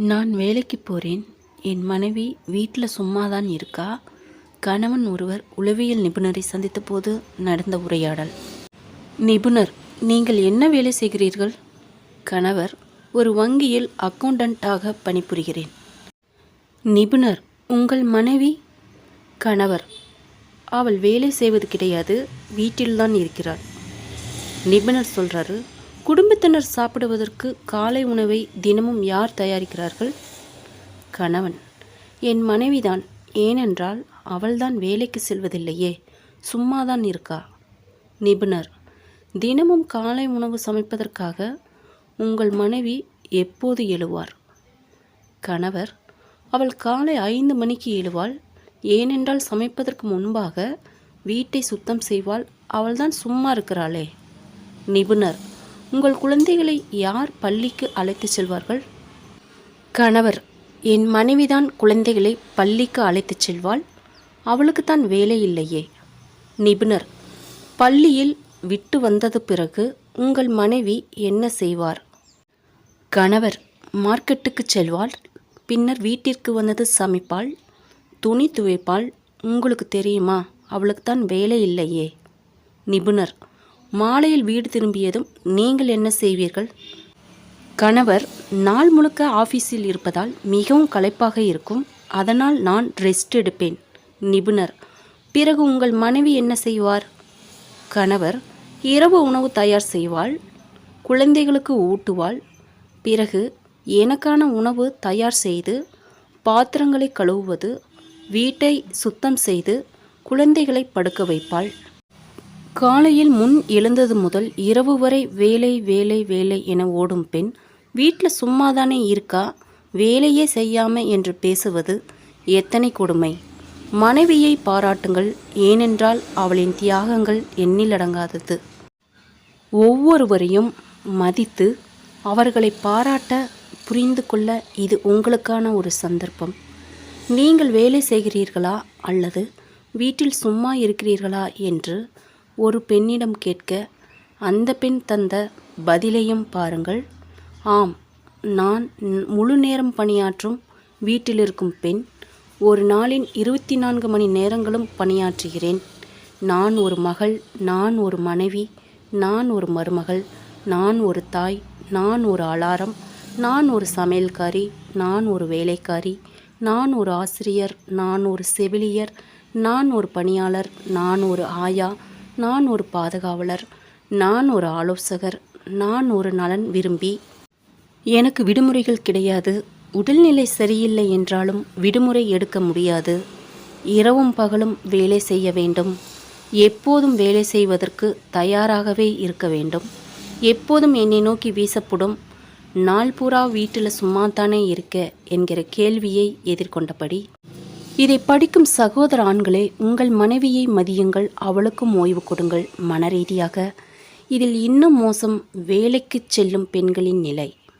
நான் வேலைக்கு போகிறேன் என் மனைவி வீட்டில் சும்மாதான் இருக்கா? கணவன் ஒருவர் உளவியல் நிபுணரை சந்தித்த போது நடந்த உரையாடல். நிபுணர் நீங்கள் என்ன வேலை செய்கிறீர்கள்? கணவர் ஒரு வங்கியில் அக்கௌண்டண்ட்டாக பணிபுரிகிறேன். நிபுணர் உங்கள் மனைவி? கணவர் அவள் வேலை செய்வது கிடையாது வீட்டில்தான் இருக்கிறாள். நிபுணர் சொல்கிறாரு குடும்பத்தினர் சாப்பிடுவதற்கு காலை உணவை தினமும் யார் தயாரிக்கிறார்கள்? கணவன். என் மனைவிதான். ஏனென்றால் அவள்தான் வேலைக்கு செல்வதில்லையே. சும்மாதான் இருக்கா? நிபுணர். தினமும் காலை உணவு சமைப்பதற்காக உங்கள் மனைவி எப்போது எழுவார்? கணவர். அவள் காலை ஐந்து மணிக்கு எழுவாள். ஏனென்றால் சமைப்பதற்கு முன்பாக வீட்டை சுத்தம் செய்வாள். அவள்தான் சும்மா இருக்கிறாளே. நிபுணர். உங்கள் குழந்தைகளை யார் பள்ளிக்கு அழைத்துச் செல்வார்கள்? கணவர் என் மனைவிதான் குழந்தைகளை பள்ளிக்கு அழைத்துச் செல்வாள். அவளுக்கு தான் வேலை இல்லையே. நிபுணர் பள்ளியில் விட்டு வந்தது பிறகு உங்கள் மனைவி என்ன செய்வார்? கணவர் மார்க்கெட்டுக்கு செல்வாள். பின்னர் வீட்டிற்கு வந்தது சமைப்பாள். துணி துவைப்பாள். உங்களுக்கு தெரியுமா? அவளுக்கு தான் வேலை இல்லையே. நிபுணர் மாலையில் வீடு திரும்பியதும் நீங்கள் என்ன செய்வீர்கள்? கணவர் நாள் முழுக்க ஆஃபீஸில் இருப்பதால் மிகவும் களைப்பாக இருக்கும். அதனால் நான் ரெஸ்ட் எடுப்பேன். நிபுணர் பிறகு உங்கள் மனைவி என்ன செய்வார்? கணவர் இரவு உணவு தயார் செய்வாள். குழந்தைகளுக்கு ஊட்டுவாள். பிறகு எனக்கான உணவு தயார் செய்து பாத்திரங்களை கழுவுவது வீட்டை சுத்தம் செய்து குழந்தைகளை படுக்க வைப்பாள். காலையில் முன் எழுந்தது முதல் இரவு வரை வேலை வேலை வேலை என ஓடும் பெண் வீட்டில் சும்மாதானே இருக்கா? வேலையே செய்யாம என்று பேசுவது எத்தனை கொடுமை. மனைவியை பாராட்டுங்கள் ஏனென்றால் அவளின் தியாகங்கள் எண்ணிலடங்காதது ஒவ்வொருவரையும் மதித்து அவர்களை பாராட்ட புரிந்து கொள்ள இது உங்களுக்கான ஒரு சந்தர்ப்பம். நீங்கள் வேலை செய்கிறீர்களா அல்லது வீட்டில் சும்மா இருக்கிறீர்களா என்று ஒரு பெண்ணிடம் கேட்க அந்த பெண் தந்த பதிலையும் பாருங்கள் ஆம் நான் முழு நேரம் பணியாற்றும் வீட்டில் இருக்கும் பெண் ஒரு நாளின் இருபத்தி நான்கு மணி நேரங்களும் பணியாற்றுகிறேன் நான் ஒரு மகள் நான் ஒரு மனைவி நான் ஒரு மருமகள் நான் ஒரு தாய் நான் ஒரு அலாரம் நான் ஒரு சமையல்காரி நான் ஒரு வேலைக்காரி நான் ஒரு ஆசிரியர் நான் ஒரு செவிலியர் நான் ஒரு பணியாளர் நான் ஒரு ஆயா நான் ஒரு பாதுகாவலர் நான் ஒரு ஆலோசகர் நான் ஒரு நலன் விரும்பி. எனக்கு விடுமுறைகள் கிடையாது. உடல்நிலை சரியில்லை என்றாலும் விடுமுறை எடுக்க முடியாது. இரவும் பகலும் வேலை செய்ய வேண்டும். எப்போதும் வேலை செய்வதற்கு தயாராகவே இருக்க வேண்டும். எப்போதும் என்னை நோக்கி வீசப்படும் நாள் பூரா வீட்டில் சும்மா தானே இருக்க என்கிற கேள்வியை எதிர்கொண்டபடி. இதை படிக்கும் சகோதர ஆண்களே உங்கள் மனைவியை மதியுங்கள் அவளுக்கும் ஓய்வு கொடுங்கள். மனரீதியாக இதில் இன்னும் மோசம் வேலைக்கு செல்லும் பெண்களின் நிலை.